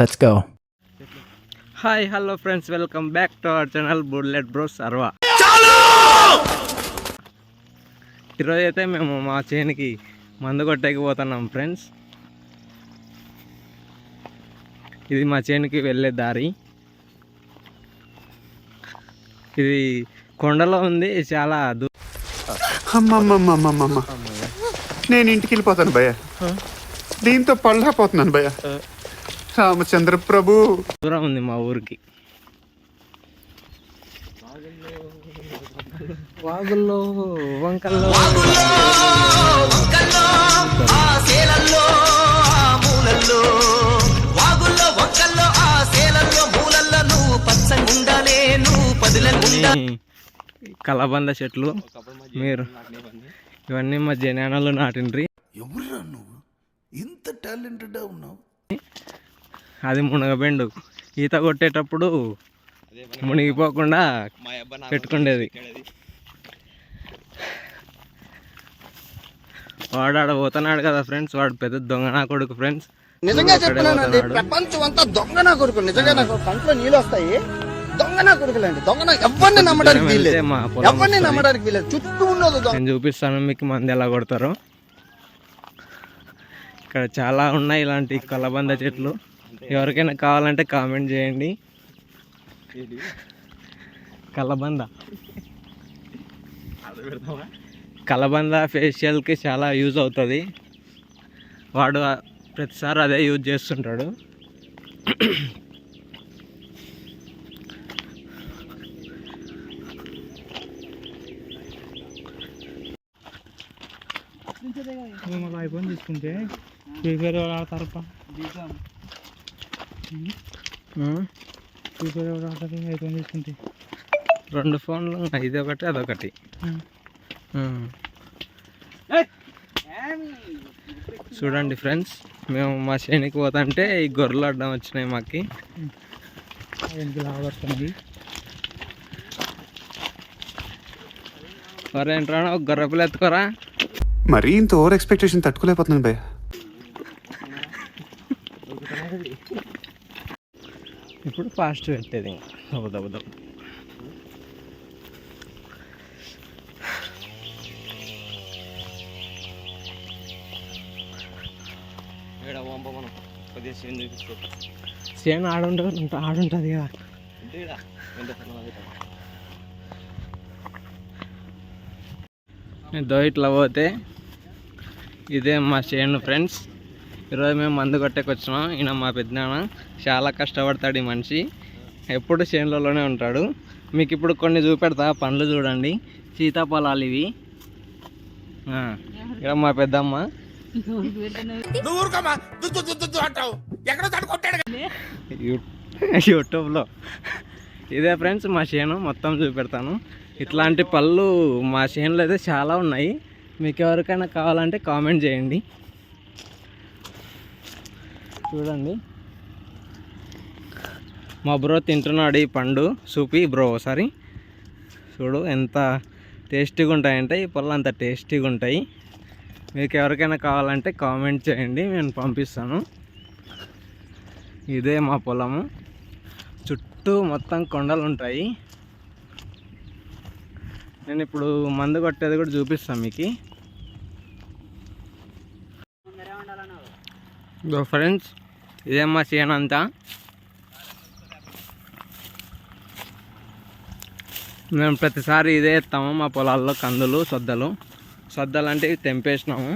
Let's go. Hi hello friends welcome back to our channel bullet bro సర్వా ఈరోజు అయితే మేము మా చేనికి మందు కొట్టేకి పోతున్నాం ఫ్రెండ్స్ ఇది మా చేనికి వెళ్ళే దారి. ఇది కొండలో ఉంది చాలా నేను ఇంటికి వెళ్ళిపోతాను భయ్య. దీంతో పళ్ళపోతున్నాను భయ్య. రామచంద్ర ప్రభు దూరం ఉంది మా ఊరికి. వాగుల్లో వంకల్లో. ఆ సేలల్లో ఆ మూలల్లో వాగుల్లో వంకల్లో ఆ సేలల్లో మూలల్లో నువ్వు పచ్చగుండాలే నువ్వు పదిలంగుండా కలబంద చెట్లు మీరు. ఇవన్నీ మా జనాలు నాటిండ్రి. ఎవరురా నువ్వు? ఇంత టాలెంటెడ్గా ఉన్నావు? అది మునగబెండు. ఈత కొట్టేటప్పుడు మునిగిపోకుండా పెట్టుకుండేది. వాడు ఆడ పోతున్నాడు కదా ఫ్రెండ్స్ వాడు పెద్ద దొంగ నా కొడుకు ఫ్రెండ్స్. నిజంగా చెప్తున్నానండి ప్రపంచం అంతా దొంగ నా కొడుకులు. నిజంగా నాకు కంట్లో నీళ్ళు వస్తాయి. దొంగ నా కొడుకులండి దొంగ ఎవరిని నమ్మడానికి ఎవరిని. నమ్మడానికి వీల్లేదు. చుట్టూ ఉన్నది నేను చూపిస్తాను మీకు మంది ఎలా కొడతారో. ఇక్కడ చాలా ఉన్నాయి ఇలాంటి కలబంద చెట్లు. ఎవరికైనా కావాలంటే కామెంట్ చేయండి. కలబంద. కలబంద ఫేషియల్కి చాలా యూజ్ అవుతుంది. వాడు ప్రతిసారి అదే యూజ్ చేస్తుంటాడు. ఐఫోన్ తీసుకుంటే ఫ్రీ రెండు ఫోన్లు. ఇది ఒకటి అదొకటి. చూడండి ఫ్రెండ్స్ మేము మా చేనికి పోతుంటే ఈ గొర్రెలు అడ్డం వచ్చినాయి మాకి. లాగొస్తున్నాయి ఒక గొర్రె పిల్ల ఎత్తుకోరా? మరీ ఇంత ఓవర్ ఎక్స్పెక్టేషన్ తట్టుకోలేకపోతున్నాను భయ్య ఇప్పుడు ఫాస్ట్ పెట్టేది ఇంకా దబ్బ దబ్బ దబ్బ చేను ఆడుంటుంది ఆడుంటుంది కదా. ఇదో ఇట్లా పోతే ఇదే మా చేను ఫ్రెండ్స్. ఈరోజు మేము మందు కొట్టేకి వచ్చినాం ఈయన మా పెద్దనాన్న. చాలా కష్టపడతాడు ఈ మనిషి. ఎప్పుడు చేనులలోనే ఉంటాడు. మీకు ఇప్పుడు కొన్ని చూపెడతా. పండ్లు చూడండి. సీతాఫలాలు ఇవి. ఇక్కడ మా పెద్దమ్మ. యూట్యూబ్లో. ఇదే ఫ్రెండ్స్ మా చేను. మొత్తం చూపెడతాను. ఇట్లాంటి పళ్ళు మా చేనులో అయితే చాలా ఉన్నాయి. మీకు ఎవరికైనా కావాలంటే కామెంట్ చేయండి. చూడండి. మా బ్రో తింటున్నాడు ఈ పండు. చూపి బ్రో ఒకసారి. చూడు ఎంత టేస్టీగా ఉంటాయంటే ఈ పళ్ళు అంత టేస్టీగా ఉంటాయి. మీకు ఎవరికైనా కావాలంటే కామెంట్ చేయండి నేను పంపిస్తాను. ఇదే మా పొలము. చుట్టూ మొత్తం కొండలు ఉంటాయి. నేను ఇప్పుడు మందు కొట్టేది కూడా చూపిస్తాను మీకు. ఇదో ఫ్రెండ్స్ ఇదే మా అంతా. మేము ప్రతిసారి ఇదే ఎత్తాము మా పొలాల్లో కందులు సొద్దలు. సొద్దలు అంటే తెంపేసినాము.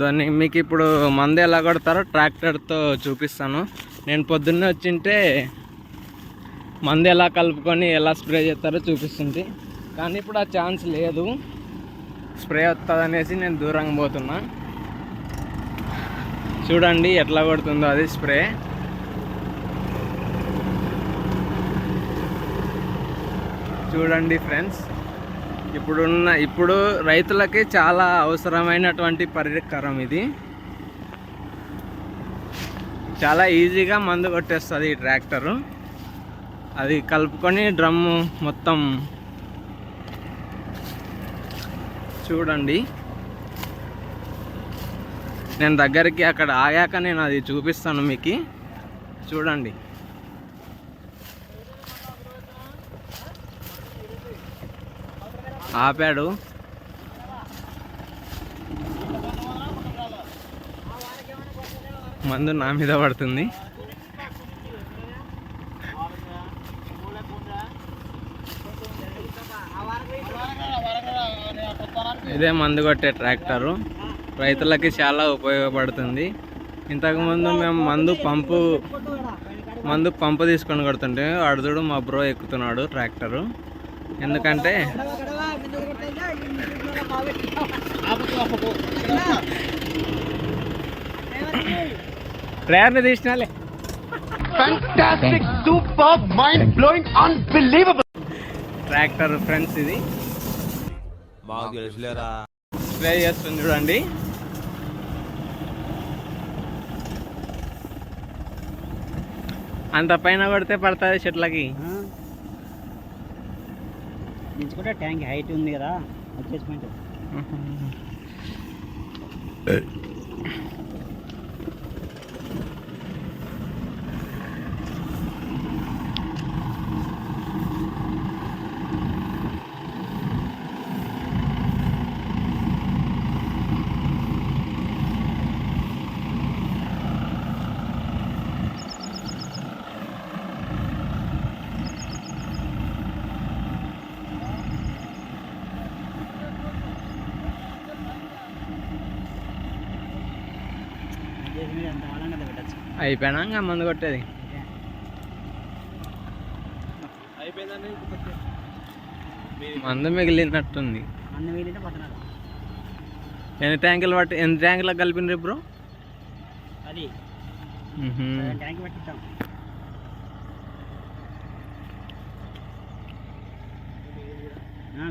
దాన్ని మీకు ఇప్పుడు మంది ఎలా కొడతారో ట్రాక్టర్తో చూపిస్తాను. నేను పొద్దున్నే వచ్చింటే మంది ఎలా కలుపుకొని ఎలా స్ప్రే చేస్తారో చూపిస్తుంది. కానీ ఇప్పుడు ఆ ఛాన్స్ లేదు. స్ప్రే వస్తుంది అనేసి నేను దూరంగా పోతున్నా. చూడండి ఎట్లా కొడుతుందో అది స్ప్రే. చూడండి ఫ్రెండ్స్ ఇప్పుడున్న ఇప్పుడు రైతులకి చాలా అవసరమైనటువంటి పరికరం ఇది. చాలా ఈజీగా మందు కొట్టేస్తుంది ఈ ట్రాక్టరు. అది కలుపుకొని డ్రమ్ము మొత్తం చూడండి. నేను దగ్గరికి అక్కడ ఆగాక నేను అది చూపిస్తాను మీకు. చూడండి. ఆపాడు. మందు నా మీద పడుతుంది. ఇదే మందు కొట్టే ట్రాక్టరు. రైతులకి చాలా ఉపయోగపడుతుంది. ఇంతకుముందు మేము మందు పంపు మందు పంపు తీసుకొని కొడుతుంటే అడుదుడు మా బ్రో ఎక్కుతున్నాడు ట్రాక్టరు. ఎందుకంటే ట్రైర్ని తీసినాలే. ట్రాక్టర్ ఫ్రెండ్స్ ఇది. స్ప్రే చేస్తుంది చూడండి. అంత పైన కొడితే పడుతుంది చెట్లకి. దించుకుంటే ట్యాంక్ హైట్ ఉంది కదా అడ్జస్ట్మెంట్. అయిపోయినా ఇంకా మందు కొట్టేది. మందు మిగిలినట్టుంది. ఎన్ని ట్యాంకులు పట్టి ఎన్ని ట్యాంకులకు కలిపిన బ్రో అది. ట్యాంక్ పెట్టిస్తాం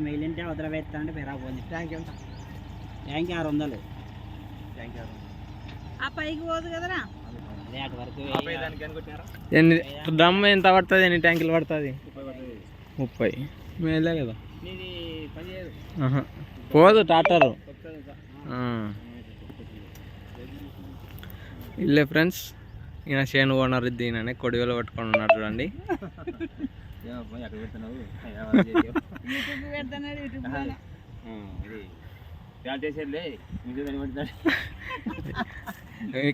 మిగిలింటే వదిలి వేస్తా అంటే పెరా పోయింది ట్యాంక్ ఎంత? ట్యాంక్ ఆరు వందలు. ట్యాంక్ ఆరు ఆ ఎన్ని డ్రమ్ ఎంత పడుతుంది? ఎన్ని ట్యాంకులు పడుతుంది? ముప్పై. మేలే కదా. పోదు టాటరు. ఇల్లే ఫ్రెండ్స్ ఈయన చేను ఓనర్ ఇది ఈయననే కొడివేలు పట్టుకొని ఉన్నాడు చూడండి. యూట్యూబ్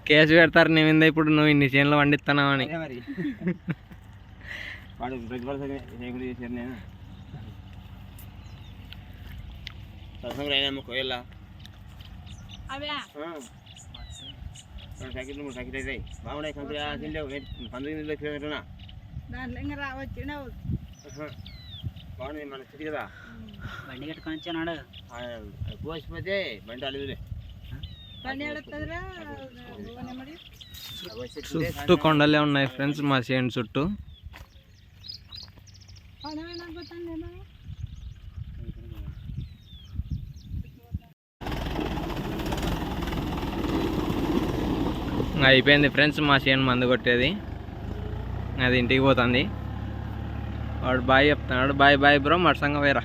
కేసు పెడతారు నీ మీద ఇప్పుడు నువ్వు ఇన్ని చేనులు పండిస్తున్నావు అని నేను బాగున్నాయి పంతొమ్మిది కిలోమీటర్నా దాంట్లో ఇంకా రావచ్చు బాగుంది మన సిటీ కదా. బండి కట్టుకొని వచ్చాడు పోసిపోతే బండి మరి చుట్టూ కొండలే ఉన్నాయి ఫ్రెండ్స్ మా చేను చుట్టూ. అయిపోయింది ఫ్రెండ్స్ మా చేను మందు కొట్టేది. అది ఇంటికి పోతుంది. వాడు బాయ్ చెప్తున్నాడు బాయ్ బాయ్ బ్రో మరసంగా వేరా.